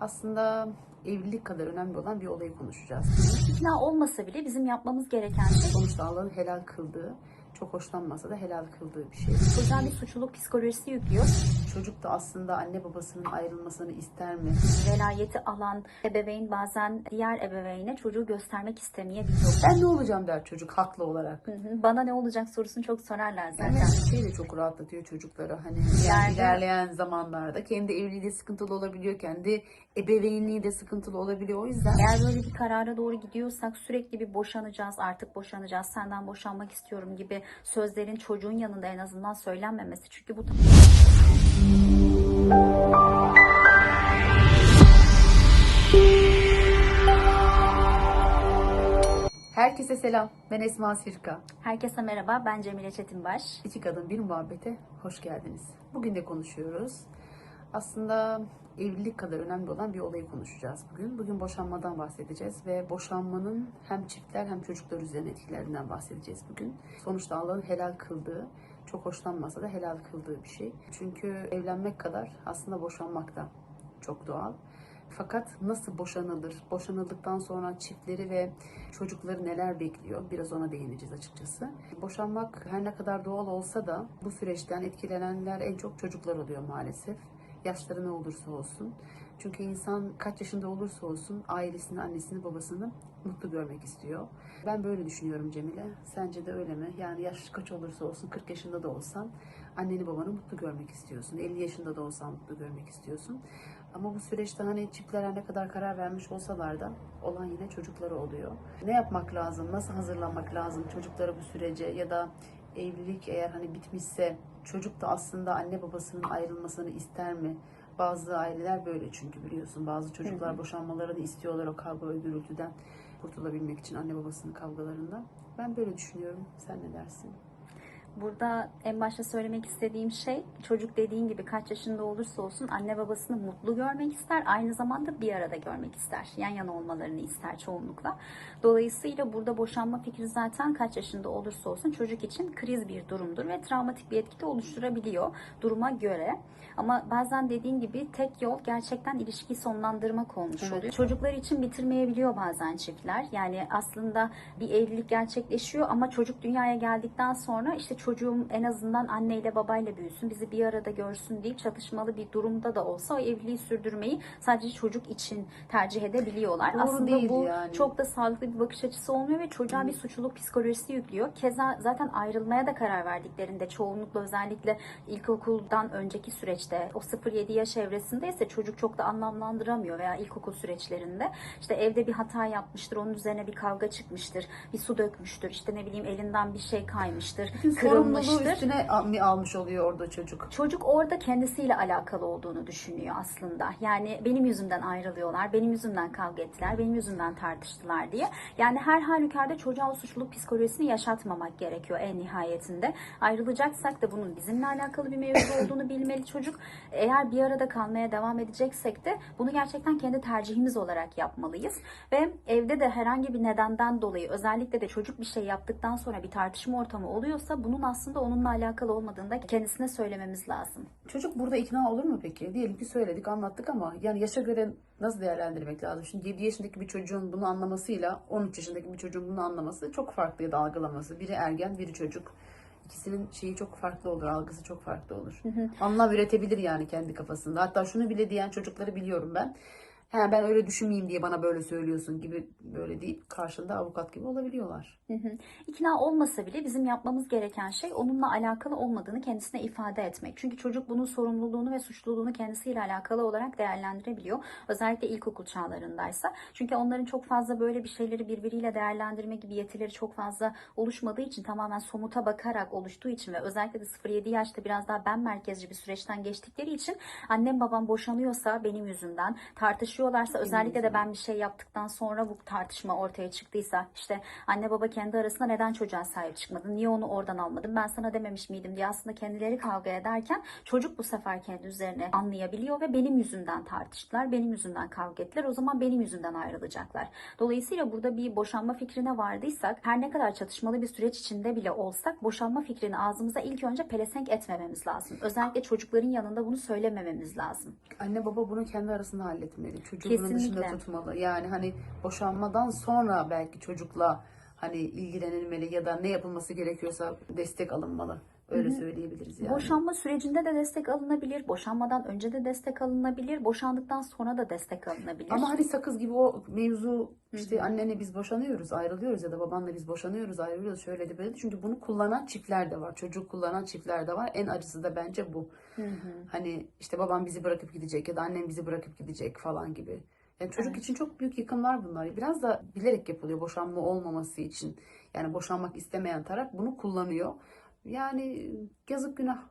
aslında evlilik kadar önemli olan bir olayı konuşacağız. İkna olmasa bile bizim yapmamız gereken şey Sonuçta Allah'ın helal kıldığı, çok hoşlanmasa da helal kıldığı bir şey. çocuğa bir suçluluk psikolojisi yüklüyor. Çocuk da aslında anne babasının ayrılmasını ister mi? Velayeti alan ebeveyn bazen diğer ebeveyne çocuğu göstermek istemeyebiliyor. Ben ne olacağım der çocuk haklı olarak. Hı hı. Bana ne olacak sorusunu çok sorarlar zaten. Yani şey de çok rahatlatıyor çocukları. Hani yani ilerleyen zamanlarda kendi evliliği de sıkıntılı olabiliyor, kendi ebeveynliği de sıkıntılı olabiliyor. O yüzden Eğer böyle bir karara doğru gidiyorsak sürekli bir boşanacağız, artık boşanacağız, senden boşanmak istiyorum gibi sözlerin çocuğun yanında en azından söylenmemesi. Çünkü bu herkese selam. Ben Esma Sirka. herkese merhaba. Ben Cemile Çetinbaş. İki kadın bir muhabbete hoş geldiniz. Bugün de konuşuyoruz. Aslında evlilik kadar önemli olan bir olayı konuşacağız bugün. Bugün boşanmadan bahsedeceğiz ve boşanmanın hem çiftler hem çocuklar üzerine etkilerinden bahsedeceğiz bugün. Sonuçta Allah'ın helal kıldığı, çok hoşlanmasa da helal kıldığı bir şey. Çünkü evlenmek kadar aslında boşanmak da çok doğal. Fakat nasıl boşanılır? Boşanıldıktan sonra çiftleri ve çocukları neler bekliyor? Biraz ona değineceğiz açıkçası. Boşanmak her ne kadar doğal olsa da bu süreçten etkilenenler en çok çocuklar oluyor maalesef. Yaşları ne olursa olsun. Çünkü insan kaç yaşında olursa olsun ailesini, annesini, babasını mutlu görmek istiyor. Ben böyle düşünüyorum Cemile. Sence de öyle mi? Yani yaş kaç olursa olsun, 40 yaşında da olsan anneni babanı mutlu görmek istiyorsun. 50 yaşında da olsan mutlu görmek istiyorsun. Ama bu süreçte hani çiftler ne kadar karar vermiş olsalar da olan yine çocukları oluyor. Ne yapmak lazım? Nasıl hazırlanmak lazım çocuklara bu sürece ya da evlilik eğer hani bitmişse çocuk da aslında anne babasının ayrılmasını ister mi? Bazı aileler böyle çünkü biliyorsun bazı çocuklar boşanmalarını istiyorlar o kavga ve gürültüden kurtulabilmek için anne babasının kavgalarından. Ben böyle düşünüyorum. Sen ne dersin? Burada en başta söylemek istediğim şey çocuk dediğin gibi kaç yaşında olursa olsun anne babasını mutlu görmek ister. Aynı zamanda bir arada görmek ister. Yan yana olmalarını ister çoğunlukla. Dolayısıyla burada boşanma fikri zaten kaç yaşında olursa olsun çocuk için kriz bir durumdur ve travmatik bir etki de oluşturabiliyor duruma göre. Ama bazen dediğin gibi tek yol gerçekten ilişkiyi sonlandırmak olmuş Evet. oluyor. Çocuklar için bitirmeyebiliyor bazen çiftler. Yani aslında bir evlilik gerçekleşiyor ama çocuk dünyaya geldikten sonra işte çocuğum en azından anneyle babayla büyüsün, bizi bir arada görsün deyip çatışmalı bir durumda da olsa o evliliği sürdürmeyi sadece çocuk için tercih edebiliyorlar. Doğru aslında bu yani. çok da sağlıklı bir bakış açısı olmuyor ve çocuğa bir suçluluk psikolojisi yüklüyor. Keza zaten ayrılmaya da karar verdiklerinde çoğunlukla özellikle ilkokuldan önceki süreçte o 0-7 yaş evresinde ise çocuk çok da anlamlandıramıyor veya ilkokul süreçlerinde işte evde bir hata yapmıştır, onun üzerine bir kavga çıkmıştır, bir su dökmüştür, işte ne bileyim elinden bir şey kaymıştır, Bütün sorumluluğu kırılmıştır. üstüne almış oluyor orada çocuk? Çocuk orada kendisiyle alakalı olduğunu düşünüyor aslında. Yani benim yüzümden ayrılıyorlar, benim yüzümden kavga ettiler, benim yüzümden tartıştılar diye. Yani her halükarda çocuğa o suçluluk psikolojisini yaşatmamak gerekiyor en nihayetinde. Ayrılacaksak da bunun bizimle alakalı bir mevzu olduğunu bilmeli çocuk. Eğer bir arada kalmaya devam edeceksek de bunu gerçekten kendi tercihimiz olarak yapmalıyız. Ve evde de herhangi bir nedenden dolayı özellikle de çocuk bir şey yaptıktan sonra bir tartışma ortamı oluyorsa bunun aslında onunla alakalı olmadığını da kendisine söylememiz lazım. Çocuk burada ikna olur mu peki? Diyelim ki söyledik, anlattık ama yani yaşa göre nasıl değerlendirmek lazım? Şimdi 7 yaşındaki bir çocuğun bunu anlamasıyla 13 yaşındaki bir çocuğun bunu anlaması çok farklı ya da algılaması. Biri ergen, biri çocuk. İkisinin şeyi çok farklı olur, algısı çok farklı olur. Anlam üretebilir yani kendi kafasında. Hatta şunu bile diyen çocukları biliyorum ben. He ben öyle düşünmeyeyim diye bana böyle söylüyorsun gibi böyle deyip karşında avukat gibi olabiliyorlar. Hı hı. İkna olmasa bile bizim yapmamız gereken şey onunla alakalı olmadığını kendisine ifade etmek. Çünkü çocuk bunun sorumluluğunu ve suçluluğunu kendisiyle alakalı olarak değerlendirebiliyor. Özellikle ilkokul çağlarındaysa. Çünkü onların çok fazla böyle bir şeyleri birbiriyle değerlendirme gibi yetileri çok fazla oluşmadığı için tamamen somuta bakarak oluştuğu için ve özellikle de 0-7 yaşta biraz daha ben merkezci bir süreçten geçtikleri için annem babam boşanıyorsa benim yüzümden tartışıyorlarsa özellikle de ben bir şey yaptıktan sonra bu tartışma ortaya çıktıysa işte anne baba kendi arasında neden çocuğa sahip çıkmadın? Niye onu oradan almadın? Ben sana dememiş miydim diye aslında kendileri kavga ederken çocuk bu sefer kendi üzerine anlayabiliyor ve benim yüzümden tartıştılar. Benim yüzümden kavga ettiler. O zaman benim yüzümden ayrılacaklar. Dolayısıyla burada bir boşanma fikrine vardıysak her ne kadar çatışmalı bir süreç içinde bile olsak boşanma fikrini ağzımıza ilk önce pelesenk etmememiz lazım. Özellikle çocukların yanında bunu söylemememiz lazım. Anne baba bunu kendi arasında halletmeli. Çocuğu bunun dışında Kesinlikle. tutmalı. Yani hani boşanmadan sonra belki çocukla hani ilgilenilmeli ya da ne yapılması gerekiyorsa destek alınmalı. Öyle söyleyebiliriz yani. Boşanma sürecinde de destek alınabilir, boşanmadan önce de destek alınabilir, boşandıktan sonra da destek alınabilir. Ama hani sakız gibi o mevzu işte annene biz boşanıyoruz, ayrılıyoruz ya da babanla biz boşanıyoruz, ayrılıyoruz şöyle de böyle de. Çünkü bunu kullanan çiftler de var. Çocuk kullanan çiftler de var. En acısı da bence bu. Hani işte babam bizi bırakıp gidecek ya da annem bizi bırakıp gidecek falan gibi. Yani çocuk için çok büyük yıkımlar bunlar. Biraz da bilerek yapılıyor boşanma olmaması için. Yani boşanmak istemeyen taraf bunu kullanıyor. Yani yazık günah.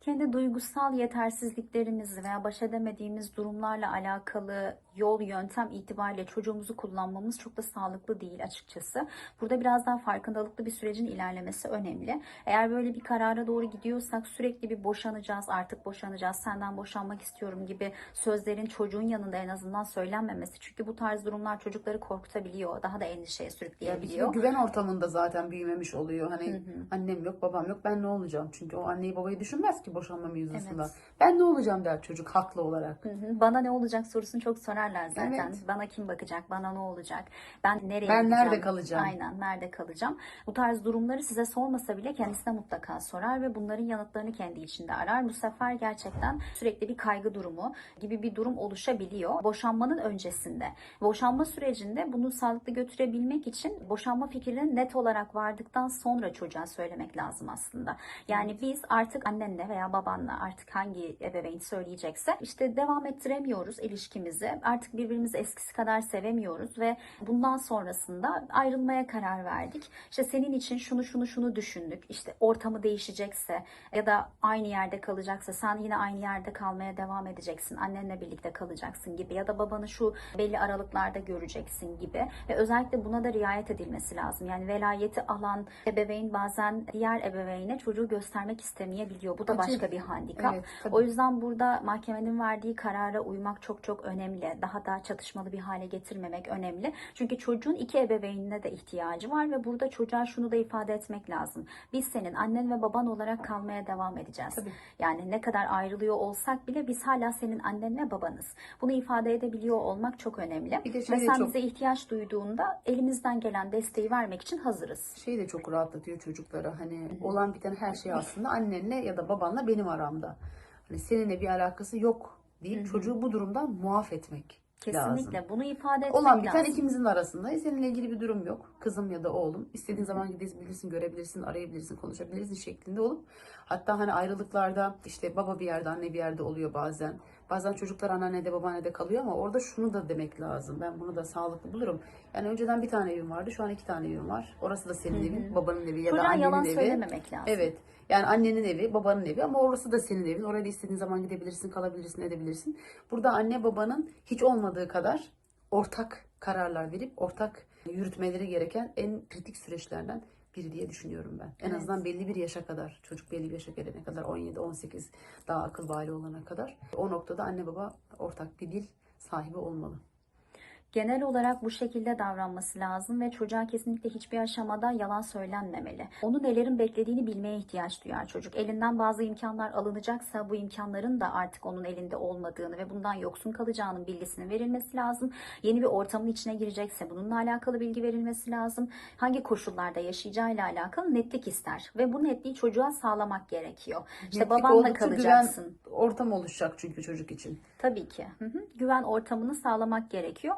kendi duygusal yetersizliklerimizi veya baş edemediğimiz durumlarla alakalı yol, yöntem itibariyle çocuğumuzu kullanmamız çok da sağlıklı değil açıkçası. Burada biraz daha farkındalıklı bir sürecin ilerlemesi önemli. Eğer böyle bir karara doğru gidiyorsak sürekli bir boşanacağız, artık boşanacağız, senden boşanmak istiyorum gibi sözlerin çocuğun yanında en azından söylenmemesi. Çünkü bu tarz durumlar çocukları korkutabiliyor, daha da endişeye Ya sürükleyebiliyor. kere güven ortamında zaten büyümemiş oluyor. Hani annem yok, babam yok, ben ne olacağım? Çünkü o anneyi babayı düşünmez ki boşanma mevzusunda. Evet. Ben ne olacağım der çocuk haklı olarak. Hı hı. Bana ne olacak sorusunu çok sorarlar zaten. Evet. Bana kim bakacak? Bana ne olacak? Ben nereye Ben gideceğim? nerede kalacağım? Aynen nerede kalacağım? Bu tarz durumları size sormasa bile kendisine mutlaka sorar ve bunların yanıtlarını kendi içinde arar. Bu sefer gerçekten sürekli bir kaygı durumu gibi bir durum oluşabiliyor. Boşanmanın öncesinde. Boşanma sürecinde bunu sağlıklı götürebilmek için boşanma fikrini net olarak vardıktan sonra çocuğa söylemek lazım aslında. Yani biz artık annenle veya babanla artık hangi ebeveyn söyleyecekse işte devam ettiremiyoruz ilişkimizi. Artık birbirimizi eskisi kadar sevemiyoruz ve bundan sonrasında ayrılmaya karar verdik. İşte senin için şunu şunu şunu düşündük. İşte ortamı değişecekse ya da aynı yerde kalacaksa sen yine aynı yerde kalmaya devam edeceksin. Annenle birlikte kalacaksın gibi ya da babanı şu belli aralıklarda göreceksin gibi ve özellikle buna da riayet edilmesi lazım. Yani velayeti alan ebeveyn bazen diğer ebeveyne çocuğu göstermek istemeyebiliyor. Bu da Tabii. başka bir handikap. Evet, tabii. o yüzden burada mahkemenin verdiği karara uymak çok çok önemli. Daha da çatışmalı bir hale getirmemek önemli. Çünkü çocuğun iki ebeveynine de ihtiyacı var ve burada çocuğa şunu da ifade etmek lazım. Biz senin annen ve baban olarak kalmaya devam edeceğiz. Tabii. Yani ne kadar ayrılıyor olsak bile biz hala senin annen ve babanız. Bunu ifade edebiliyor olmak çok önemli. Bir de Ve şey de sen çok- bize ihtiyaç duyduğunda elimizden gelen desteği vermek için hazırız. Şey de çok rahatlatıyor çocuklara. Hani olan biten her şey aslında annenle ya da babanla benim aramda. Hani seninle bir alakası yok deyip çocuğu bu durumdan muaf etmek lazım. Kesinlikle bunu ifade etmek Olan biten lazım. ikimizin arasında. Seninle ilgili bir durum yok. Kızım ya da oğlum. İstediğin zaman gidebilirsin, görebilirsin, arayabilirsin, konuşabilirsin şeklinde olup hatta hani ayrılıklarda işte baba bir yerde, anne bir yerde oluyor bazen. Bazen çocuklar anneannede, babaannede kalıyor ama orada şunu da demek lazım. Ben bunu da sağlıklı bulurum. Yani önceden bir tane evim vardı. Şu an iki tane evim var. Orası da senin evin, babanın evi ya da Çocuğa annenin yalan evi. söylememek lazım. Evet. Yani annenin evi, babanın evi ama orası da senin evin. Oraya da istediğin zaman gidebilirsin, kalabilirsin, edebilirsin. Burada anne babanın hiç olmadığı kadar ortak kararlar verip ortak yürütmeleri gereken en kritik süreçlerden biri diye düşünüyorum ben. En Evet. azından belli bir yaşa kadar, çocuk belli bir yaşa gelene kadar, 17, 18 daha akıl bali olana kadar o noktada anne baba ortak bir dil sahibi olmalı. Genel olarak bu şekilde davranması lazım ve çocuğa kesinlikle hiçbir aşamada yalan söylenmemeli. Onu nelerin beklediğini bilmeye ihtiyaç duyar çocuk. Elinden bazı imkanlar alınacaksa bu imkanların da artık onun elinde olmadığını ve bundan yoksun kalacağının bilgisinin verilmesi lazım. Yeni bir ortamın içine girecekse bununla alakalı bilgi verilmesi lazım. Hangi koşullarda yaşayacağıyla alakalı netlik ister ve bu netliği çocuğa sağlamak gerekiyor. İşte Netlik babanla kalacaksın. Ortam oluşacak çünkü çocuk için. Tabii ki. Hı hı. Güven ortamını sağlamak gerekiyor.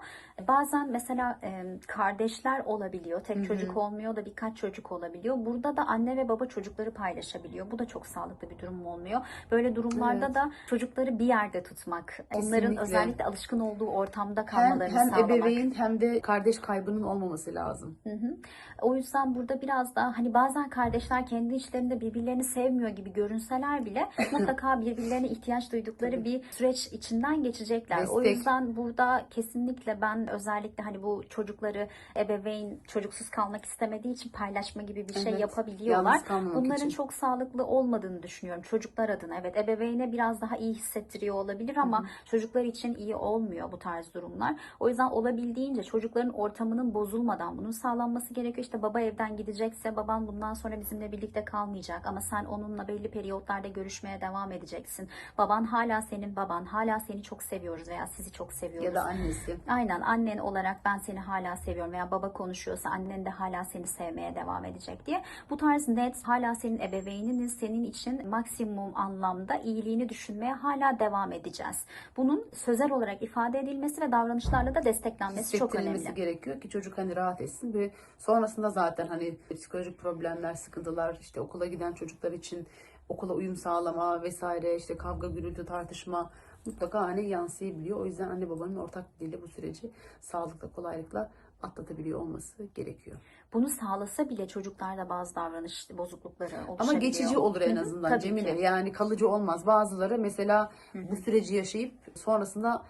Bazen mesela e, kardeşler olabiliyor. Tek çocuk olmuyor da birkaç çocuk olabiliyor. Burada da anne ve baba çocukları paylaşabiliyor. Bu da çok sağlıklı bir durum olmuyor. Böyle durumlarda Evet. da çocukları bir yerde tutmak, onların Kesinlikle. özellikle alışkın olduğu ortamda Hem, kalmalarını hem sağlamak. ebeveyn hem de kardeş kaybının olmaması lazım. Hı hı. O yüzden burada biraz daha hani bazen kardeşler kendi içlerinde birbirlerini sevmiyor gibi görünseler bile mutlaka birbirlerine ihtiyaç duydukları bir süreç içinden geçecekler. O Destek. yüzden burada kesinlikle ben özellikle hani bu çocukları ebeveyn çocuksuz kalmak istemediği için paylaşma gibi bir şey Evet, yapabiliyorlar. Bunların için. çok sağlıklı olmadığını düşünüyorum çocuklar adına. Evet ebeveyne biraz daha iyi hissettiriyor olabilir ama çocuklar için iyi olmuyor bu tarz durumlar. O yüzden olabildiğince çocukların ortamının bozulmadan bunun sağlanması gerekiyor. İşte baba evden gidecekse baban bundan sonra bizimle birlikte kalmayacak ama sen onunla belli periyotlarda görüşmeye devam edeceksin. Baban hala senin baban, hala seni çok seviyoruz veya sizi çok seviyoruz. Ya da annesi. Aynen annen olarak ben seni hala seviyorum veya baba konuşuyorsa annen de hala seni sevmeye devam edecek diye. Bu tarz net hala senin ebeveyninin senin için maksimum anlamda iyiliğini düşünmeye hala devam edeceğiz. Bunun sözel olarak ifade edilmesi ve davranışlarla da desteklenmesi çok önemli. gerekiyor ki çocuk hani rahat etsin ve sonrasında zaten hani psikolojik problemler, sıkıntılar işte okula giden çocuklar için okula uyum sağlama vesaire işte kavga, gürültü, tartışma mutlaka hani yansıyabiliyor. O yüzden anne babanın ortak diliyle bu süreci sağlıkla, kolaylıkla atlatabiliyor olması gerekiyor. Bunu sağlasa bile çocuklarda bazı davranış bozuklukları Ama oluşabiliyor. geçici olur en Hı hı, azından tabii Cemile. ki. Yani kalıcı olmaz. Bazıları mesela bu süreci yaşayıp sonrasında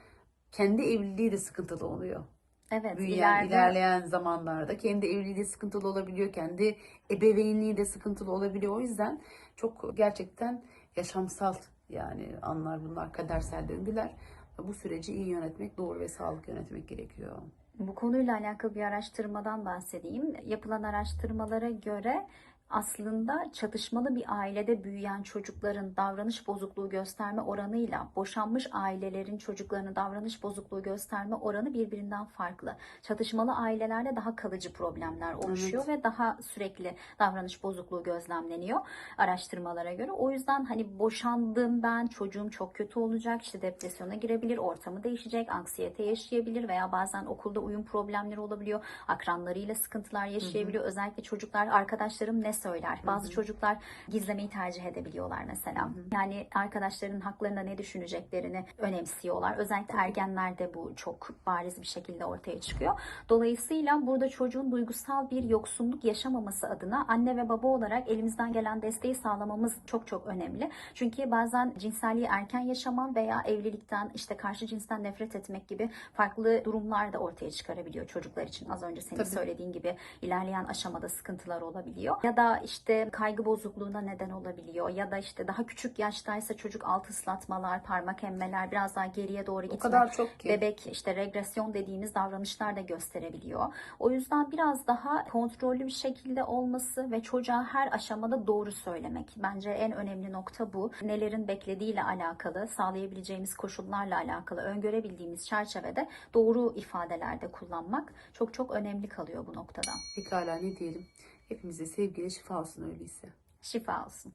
kendi evliliği de sıkıntılı oluyor. Evet, büyüyen, ileride ilerleyen zamanlarda kendi evliliği de sıkıntılı olabiliyor, kendi ebeveynliği de sıkıntılı olabiliyor. O yüzden çok gerçekten yaşamsal yani anlar bunlar, kadersel döngüler. Bu süreci iyi yönetmek, doğru ve sağlıklı yönetmek gerekiyor. Bu konuyla alakalı bir araştırmadan bahsedeyim. Yapılan araştırmalara göre aslında çatışmalı bir ailede büyüyen çocukların davranış bozukluğu gösterme oranıyla boşanmış ailelerin çocuklarının davranış bozukluğu gösterme oranı birbirinden farklı. Çatışmalı ailelerde daha kalıcı problemler oluşuyor ve daha sürekli davranış bozukluğu gözlemleniyor araştırmalara göre. O yüzden hani boşandım ben, çocuğum çok kötü olacak, işte depresyona girebilir, ortamı değişecek, anksiyete yaşayabilir veya bazen okulda uyum problemleri olabiliyor, akranlarıyla sıkıntılar yaşayabiliyor. Özellikle çocuklar arkadaşlarım ne söyler? Bazı çocuklar gizlemeyi tercih edebiliyorlar mesela. Yani arkadaşların haklarında ne düşüneceklerini önemsiyorlar. Özellikle ergenlerde bu çok bariz bir şekilde ortaya çıkıyor. Dolayısıyla burada çocuğun duygusal bir yoksunluk yaşamaması adına anne ve baba olarak elimizden gelen desteği sağlamamız çok çok önemli. Çünkü bazen cinselliği erken yaşaman veya evlilikten işte karşı cinsten nefret etmek gibi farklı durumlar da ortaya çıkarabiliyor çocuklar için. Az önce senin Tabii. söylediğin gibi ilerleyen aşamada sıkıntılar olabiliyor. Ya da işte kaygı bozukluğuna neden olabiliyor. Ya da işte daha küçük yaştaysa çocuk alt ıslatmalar, parmak emmeler, biraz daha geriye doğru O gitmek. kadar çok ki. Bebek işte regresyon dediğimiz davranışlar da gösterebiliyor. O yüzden biraz daha kontrollü bir şekilde olması ve çocuğa her aşamada doğru söylemek. Bence en önemli nokta bu. Nelerin beklediğiyle alakalı, sağlayabileceğimiz koşullarla alakalı, öngörebildiğimiz çerçevede doğru ifadelerde kullanmak çok çok önemli kalıyor bu noktada. Pekala ne diyelim? Hepimize sevgiyle şifa olsun öyleyse. Şifa olsun.